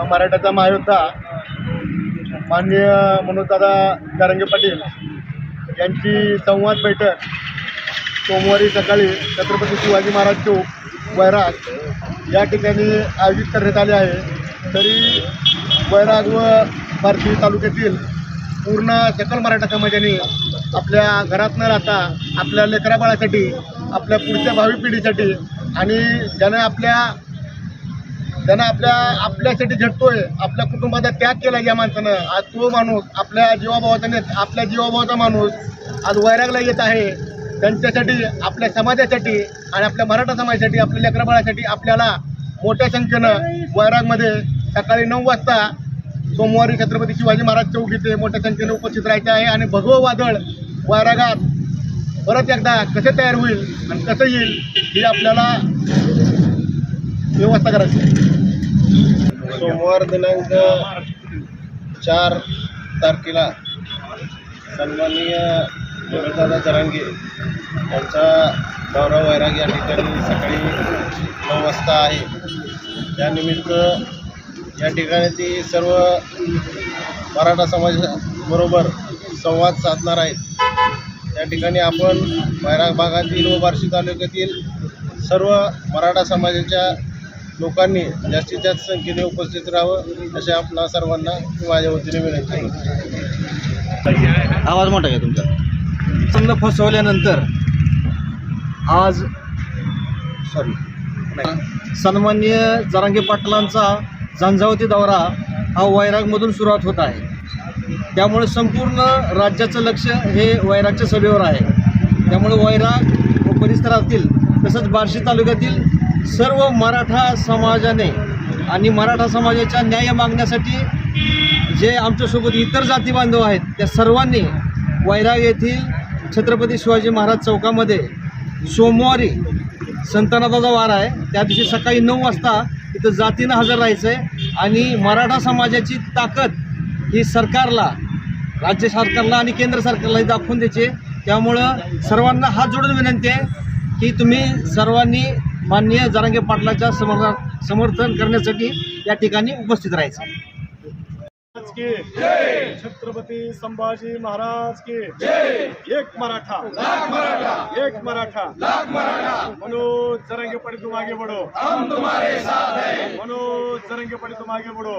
मराठ्याचा मराठाचा महायोद्धा माननीय मनोजदादा जारंगे पाटील यांची संवाद बैठक सोमवारी सकाळी छत्रपती शिवाजी महाराज चौक वैराग या ठिकाणी आयोजित करण्यात आले आहे. तरी वैराग व बार्शी तालुक्यातील पूर्ण सकल मराठा समाजाने आपल्या घरात न राहता आपल्या लेकराबाळासाठी आपल्या पुढच्या भावी पिढीसाठी आणि ज्यानं आपल्या त्यानं आपल्या आपल्यासाठी झटतोय. आपल्या कुटुंबाचा त्याग केला या माणसानं. आज तो माणूस आपल्या जीवाभावाचा आपल्या जीवाभावाचा माणूस आज वैरागला येत आहे. त्यांच्यासाठी आपल्या समाजासाठी आणि आपल्या मराठा समाजासाठी आपल्या लेकराबाळासाठी आपल्याला मोठ्या संख्येनं वैरागमध्ये सकाळी नऊ वाजता सोमवारी छत्रपती शिवाजी महाराज चौक इथे मोठ्या संख्येने उपस्थित राहायचे आहे आणि भगवं वादळ वैरागात परत एकदा कसे तयार होईल आणि कसं येईल हे आपल्याला व्यवस्था करायची आहे. सोमवार दिनांक चार तारखेला सन्माननीय मनोजदादा जरांगे यांचा गौरव वैराग या ठिकाणी सकाळी नऊ वाजता आहे त्यानिमित्त या ठिकाणी ती सर्व मराठा समाजाबरोबर संवाद साधणार आहेत त्या ठिकाणी आपण वैराग भागातील व बार्शी तालुक्यातील सर्व मराठा समाजाच्या लोकांनी जास्तीत जास्त संख्येने उपस्थित राहावं असे आपणा सर्वांना माझ्या वतीने विनंती करतो आवाज मोठा आहे तुमचा. समजा फसवल्यानंतर आज सॉरी सन्मान्य जरांगे पाटलांचा झंझावती दौरा हा वैरागमधून सुरुवात होत आहे. त्यामुळे संपूर्ण राज्याचं लक्ष हे वैरागच्या सभेवर आहे. त्यामुळे वैराग व परिसरातील तसंच बार्शी तालुक्यातील सर्व मराठा समाजाने आणि मराठा समाजाच्या न्याय मागण्यासाठी जे आमच्यासोबत इतर जाती बांधव आहेत त्या सर्वांनी वैराग येथील छत्रपती शिवाजी महाराज चौकामध्ये सोमवारी संतनाथाचा वार आहे. त्या दिवशी सकाळी नऊ वाजता इथं जातीनं हजर राहायचं आहे आणि मराठा समाजाची ताकद ही सरकारला राज्य सरकारला आणि केंद्र सरकारलाही दाखवून द्यायची त्यामुळं सर्वांना हात जोडून विनंती आहे की तुम्ही सर्वांनी माननीय जरांगे पाटलाच्या समर्थन समर्थन करण्यासाठी या ठिकाणी उपस्थित राहायचं. महाराज की छत्रपती संभाजी महाराज की एक मराठा एक मराठा. मनोज जरंगे पड़े तुम आगे बढ़ो. हम तुम्हारे साथ हैं. मनोज जरंगे पड़े तुम आगे बढ़ो